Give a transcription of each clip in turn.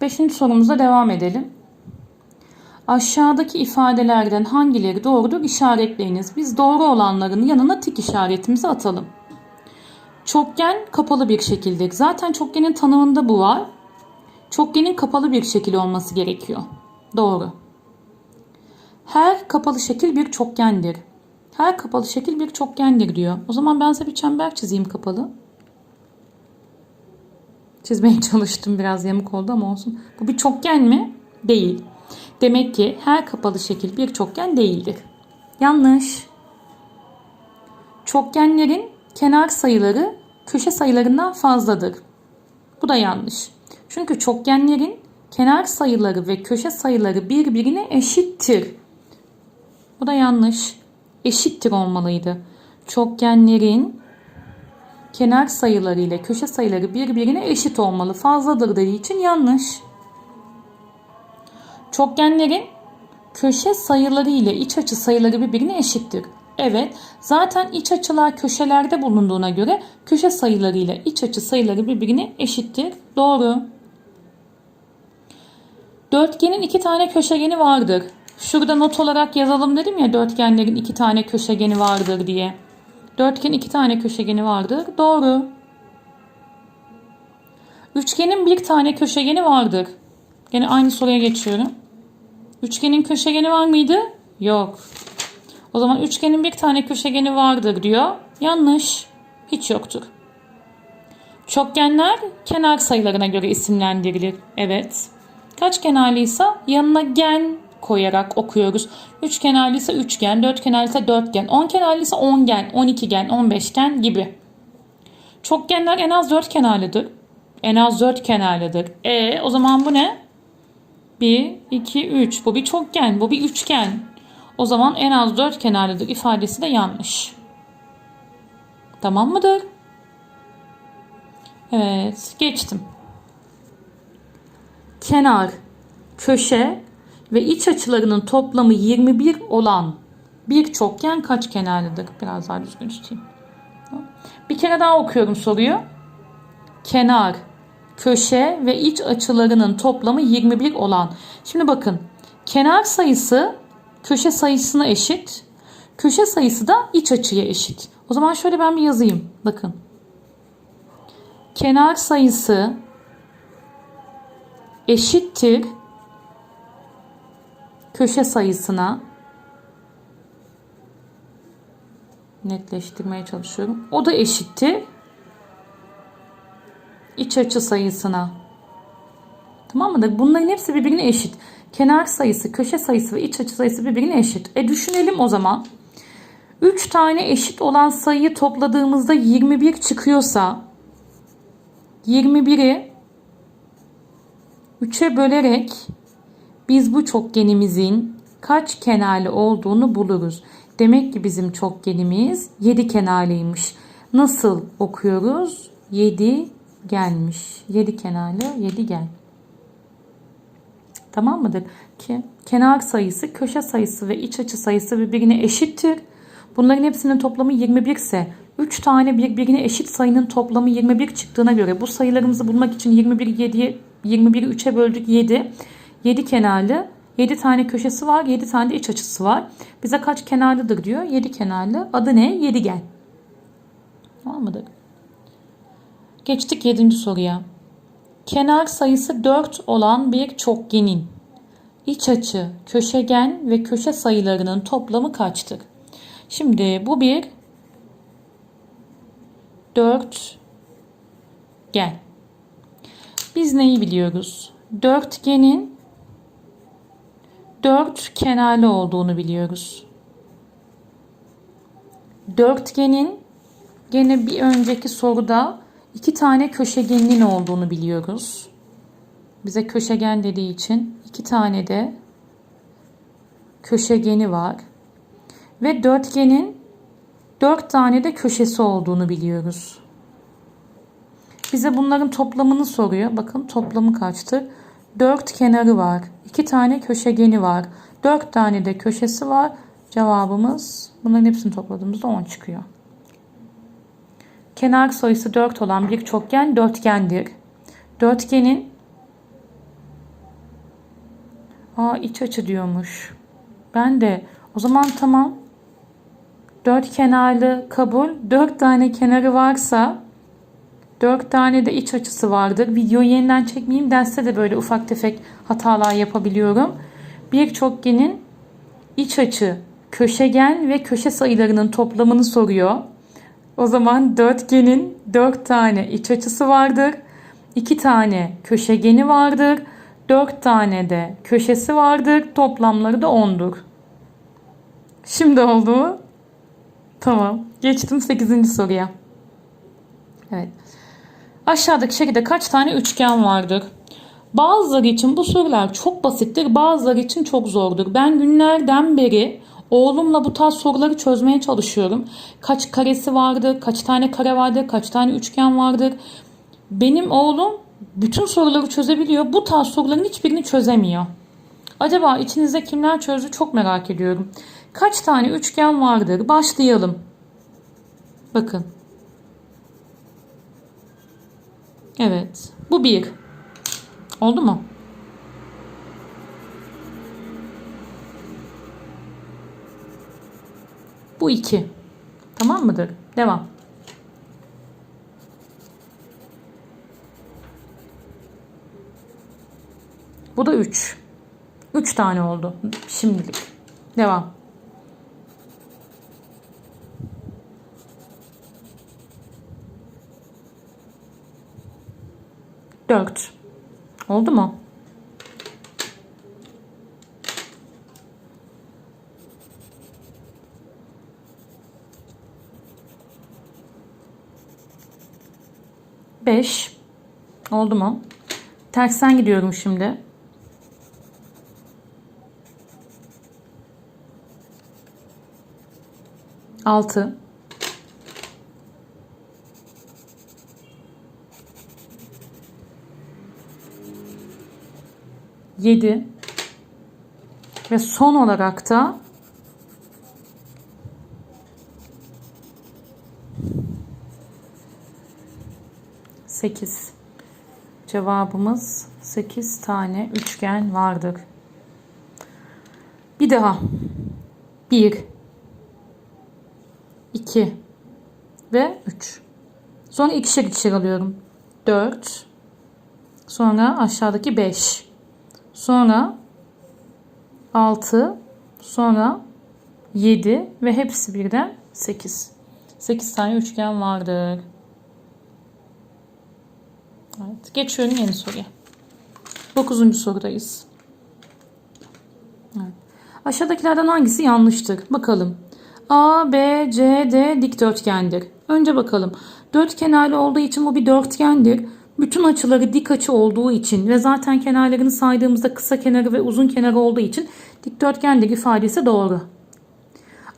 Beşinci sorumuza devam edelim. Aşağıdaki ifadelerden hangileri doğrudur işaretleyiniz. Biz doğru olanların yanına tik işaretimizi atalım. Çokgen kapalı bir şekildir. Zaten çokgenin tanımında bu var. Çokgenin kapalı bir şekil olması gerekiyor. Doğru. Her kapalı şekil bir çokgendir. Her kapalı şekil bir çokgendir diyor. O zaman ben size bir çember çizeyim kapalı. Çizmeye çalıştım biraz yamuk oldu ama olsun. Bu bir çokgen mi? Değil. Demek ki her kapalı şekil bir çokgen değildir. Yanlış. Çokgenlerin kenar sayıları köşe sayılarından fazladır. Bu da yanlış. Çünkü çokgenlerin kenar sayıları ve köşe sayıları birbirine eşittir. Bu da yanlış. Eşittir olmalıydı. Çokgenlerin kenar sayıları ile köşe sayıları birbirine eşit olmalı. Fazladır dediği için yanlış. Çokgenlerin köşe sayıları ile iç açı sayıları birbirine eşittir. Evet, zaten iç açılar köşelerde bulunduğuna göre köşe sayıları ile iç açı sayıları birbirine eşittir. Doğru. Dörtgenin iki tane köşegeni vardır. Şurada not olarak yazalım dedim ya dörtgenlerin iki tane köşegeni vardır diye. Dörtgen iki tane köşegeni vardır. Doğru. Üçgenin bir tane köşegeni vardır. Gene aynı soruya geçiyorum. Üçgenin köşegeni var mıydı? Yok. O zaman üçgenin bir tane köşegeni vardır diyor. Yanlış. Hiç yoktur. Çokgenler kenar sayılarına göre isimlendirilir. Evet. Kaç kenarlıysa yanına gen koyarak okuyoruz. Üç kenarlıysa üçgen, dört kenarlıysa dörtgen, on kenarlıysa ongen, on iki gen, on beş gen gibi. Çokgenler en az dört kenarlıdır. En az dört kenarlıdır. E o zaman bu ne? 1, 2, 3. Bu bir çokgen, bu bir üçgen. O zaman en az dört kenarlıdır ifadesi de yanlış. Tamam mıdır? Evet, geçtim. Kenar, köşe ve iç açılarının toplamı 21 olan bir çokgen kaç kenarlıdır? Biraz daha düzgün tutayım. Bir kere daha okuyorum soruyu. Kenar, köşe ve iç açılarının toplamı 21 olan. Şimdi bakın kenar sayısı köşe sayısına eşit. Köşe sayısı da iç açıya eşit. O zaman şöyle ben bir yazayım. Bakın. Kenar sayısı eşittir köşe sayısına netleştirmeye çalışıyorum. O da eşittir iç açı sayısına. Tamam mı? Bunların hepsi birbirine eşit. Kenar sayısı, köşe sayısı ve iç açı sayısı birbirine eşit. E düşünelim o zaman. 3 tane eşit olan sayıyı topladığımızda 21 çıkıyorsa 21'i 3'e bölerek biz bu çokgenimizin kaç kenarlı olduğunu buluruz. Demek ki bizim çokgenimiz 7 kenarlıymış. Nasıl okuyoruz? 7 gelmiş. 7 kenarlı 7 gel. Tamam mıdır? Ki kenar sayısı, köşe sayısı ve iç açı sayısı birbirine eşittir. Bunların hepsinin toplamı 21 ise 3 tane birbirine eşit sayının toplamı 21 çıktığına göre bu sayılarımızı bulmak için 21 7'ye 21'i 3'e böldük 7. 7 kenarlı 7 tane köşesi var 7 tane de iç açısı var. Bize kaç kenarlıdır diyor. 7 kenarlı. Adı ne? Yedigen. Mıdır? Geçtik 7. soruya. Kenar sayısı 4 olan bir çokgenin iç açı, köşegen ve köşe sayılarının toplamı kaçtır? Şimdi bu bir dörtgen. Biz neyi biliyoruz? Dörtgenin dört kenarlı olduğunu biliyoruz. Dörtgenin gene bir önceki soruda iki tane köşegenin olduğunu biliyoruz. Bize köşegen dediği için iki tane de köşegeni var. Ve dörtgenin dört tane de köşesi olduğunu biliyoruz. Bize bunların toplamını soruyor. Bakın toplamı kaçtı? 4 kenarı var. 2 tane köşegeni var. 4 tane de köşesi var. Cevabımız bunların hepsini topladığımızda 10 çıkıyor. Kenar sayısı 4 olan bir çokgen dörtgendir. Dörtgenin Aa iç açı diyormuş. Ben de o zaman tamam. Dört kenarlı kabul. Dört tane kenarı varsa dört tane de iç açısı vardır. Videoyu yeniden çekmeyeyim derste de böyle ufak tefek hatalar yapabiliyorum. Bir çokgenin iç açı, köşegen ve köşe sayılarının toplamını soruyor. O zaman dörtgenin dört tane iç açısı vardır. iki tane köşegeni vardır. Dört tane de köşesi vardır. Toplamları da 10'dur. Şimdi oldu mu? Tamam. Geçtim 8. soruya. Evet. Aşağıdaki şekilde kaç tane üçgen vardır? Bazıları için bu sorular çok basittir, bazıları için çok zordur. Ben günlerden beri oğlumla bu tarz soruları çözmeye çalışıyorum. Kaç karesi vardır, kaç tane kare vardır, kaç tane üçgen vardır. Benim oğlum bütün soruları çözebiliyor. Bu tarz soruların hiçbirini çözemiyor. Acaba içinizde kimler çözdü çok merak ediyorum. Kaç tane üçgen vardır? Başlayalım. Bakın. Evet. Bu bir. Oldu mu? Bu iki. Tamam mıdır? Devam. Bu da 3. 3 tane oldu şimdilik. Devam. Dört. Oldu mu? Beş. Oldu mu? Tersten gidiyorum şimdi. Altı. Yedi. Ve son olarak da sekiz. Cevabımız sekiz tane üçgen vardır. Bir daha. Bir. 2 ve 3. Sonra ikişer ikişer alıyorum. 4. Sonra aşağıdaki 5. Sonra 6. Sonra 7 ve hepsi birden 8. 8 tane üçgen vardır. Evet, geçiyorum yeni soruya. 9. sorudayız. Evet. Aşağıdakilerden hangisi yanlıştır? Bakalım. A, B, C, D dikdörtgendir. Önce bakalım. Dört kenarlı olduğu için bu bir dörtgendir. Bütün açıları dik açı olduğu için ve zaten kenarlarını saydığımızda kısa kenarı ve uzun kenarı olduğu için dikdörtgendir ifadesi doğru.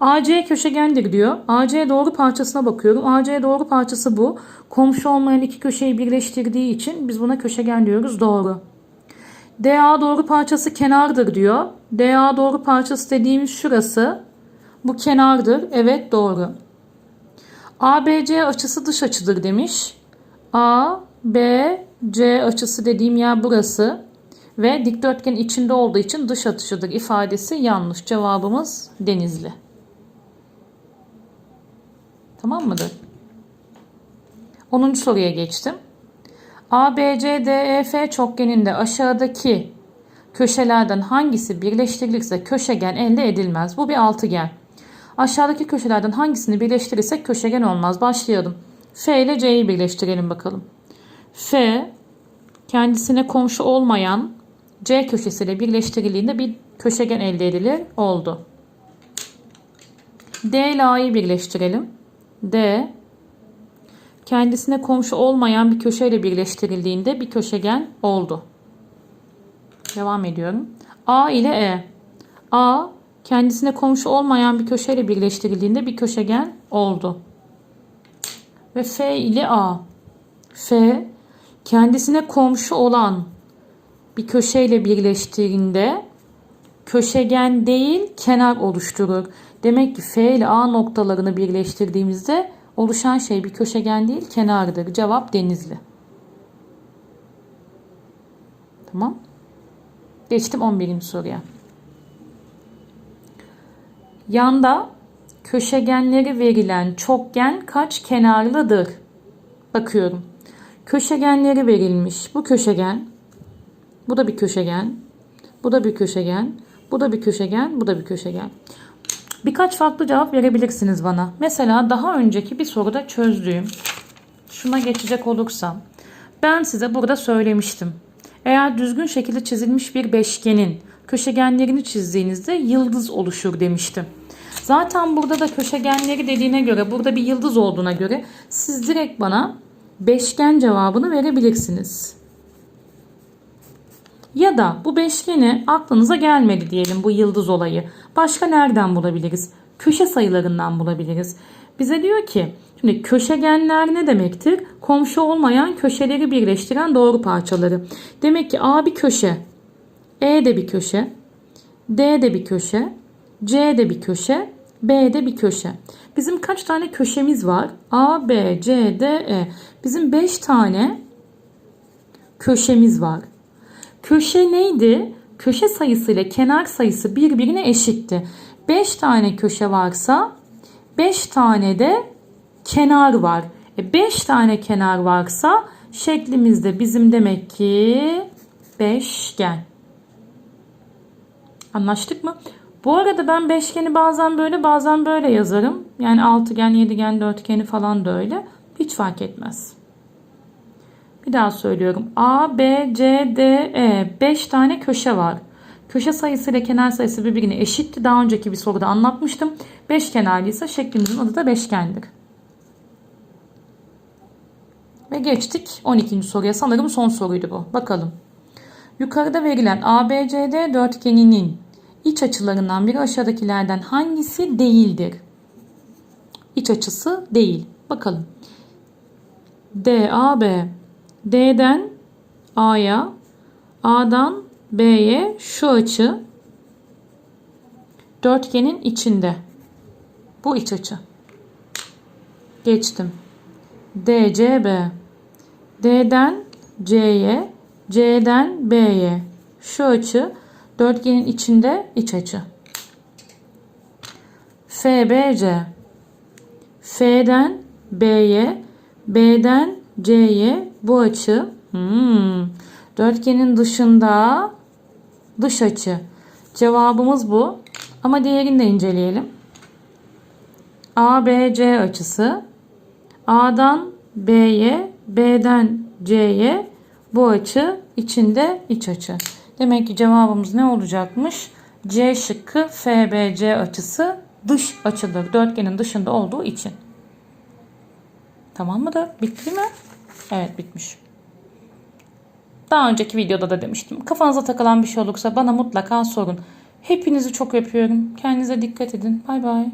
AC köşegendir diyor. AC doğru parçasına bakıyorum. AC doğru parçası bu. Komşu olmayan iki köşeyi birleştirdiği için biz buna köşegen diyoruz. Doğru. DA doğru parçası kenardır diyor. DA doğru parçası dediğimiz şurası. Bu kenardır. Evet doğru. ABC açısı dış açıdır demiş. A, B, C açısı dediğim yer burası. Ve dikdörtgen içinde olduğu için dış açıdır ifadesi yanlış. Cevabımız Denizli. Tamam mıdır? 10. soruya geçtim. ABCDEF çokgeninde aşağıdaki köşelerden hangisi birleştirilirse köşegen elde edilmez. Bu bir altıgen. Aşağıdaki köşelerden hangisini birleştirirsek köşegen olmaz. Başlayalım. F ile C'yi birleştirelim bakalım. F kendisine komşu olmayan C köşesiyle birleştirildiğinde bir köşegen elde edilir. Oldu. D ile A'yı birleştirelim. D kendisine komşu olmayan bir köşeyle birleştirildiğinde bir köşegen oldu. Devam ediyorum. A ile E. A kendisine komşu olmayan bir köşeyle birleştirildiğinde bir köşegen oldu. Ve F ile A. F kendisine komşu olan bir köşeyle birleştiğinde köşegen değil kenar oluşturur. Demek ki F ile A noktalarını birleştirdiğimizde oluşan şey bir köşegen değil kenardır. Cevap denizli. Tamam. Geçtim 11. soruya. Yanda köşegenleri verilen çokgen kaç kenarlıdır? Bakıyorum. Köşegenleri verilmiş. Bu köşegen, bu da bir köşegen, bu da bir köşegen, bu da bir köşegen, bu da bir köşegen. Birkaç farklı cevap verebilirsiniz bana. Mesela daha önceki bir soruda çözdüğüm, şuna geçecek olursam, ben size burada söylemiştim. Eğer düzgün şekilde çizilmiş bir beşgenin köşegenlerini çizdiğinizde yıldız oluşur demiştim. Zaten burada da köşegenleri dediğine göre, burada bir yıldız olduğuna göre siz direkt bana beşgen cevabını verebilirsiniz. Ya da bu beşgeni aklınıza gelmedi diyelim bu yıldız olayı. Başka nereden bulabiliriz? Köşe sayılarından bulabiliriz. Bize diyor ki şimdi köşegenler ne demektir? Komşu olmayan köşeleri birleştiren doğru parçaları. Demek ki A bir köşe, E de bir köşe, D de bir köşe, C de bir köşe, B de bir köşe. Bizim kaç tane köşemiz var? A, B, C, D, E. Bizim 5 tane köşemiz var. Köşe neydi? Köşe sayısı ile kenar sayısı birbirine eşitti. 5 tane köşe varsa 5 tane de kenar var. 5 tane kenar varsa şeklimizde bizim demek ki beşgen. Anlaştık mı? Bu arada ben beşgeni bazen böyle bazen böyle yazarım. Yani altıgen, yedigen, dörtgeni falan da öyle. Hiç fark etmez. Bir daha söylüyorum. A, B, C, D, E. 5 tane köşe var. Köşe sayısı ile kenar sayısı birbirine eşitti. Daha önceki bir soruda anlatmıştım. 5 kenarlıysa şeklimizin adı da beşgendir. Ve geçtik 12. soruya. Sanırım son soruydu bu. Bakalım. Yukarıda verilen ABCD dörtgeninin iç açılarından biri aşağıdakilerden hangisi değildir? İç açısı değil. Bakalım. DAB D'den A'ya A'dan B'ye şu açı dörtgenin içinde. Bu iç açı. Geçtim. DCB D'den C'ye C'den B'ye şu açı dörtgenin içinde iç açı. FBC F'den B'ye B'den C'ye bu açı hmm, dörtgenin dışında dış açı. Cevabımız bu. Ama diğerini de inceleyelim. ABC açısı A'dan B'ye, B'den C'ye bu açı içinde iç açı. Demek ki cevabımız ne olacakmış? C şıkkı FBC açısı dış açıdır. Dörtgenin dışında olduğu için. Tamam mı da bitti mi? Evet bitmiş. Daha önceki videoda da demiştim. Kafanıza takılan bir şey olursa bana mutlaka sorun. Hepinizi çok öpüyorum. Kendinize dikkat edin. Bay bay.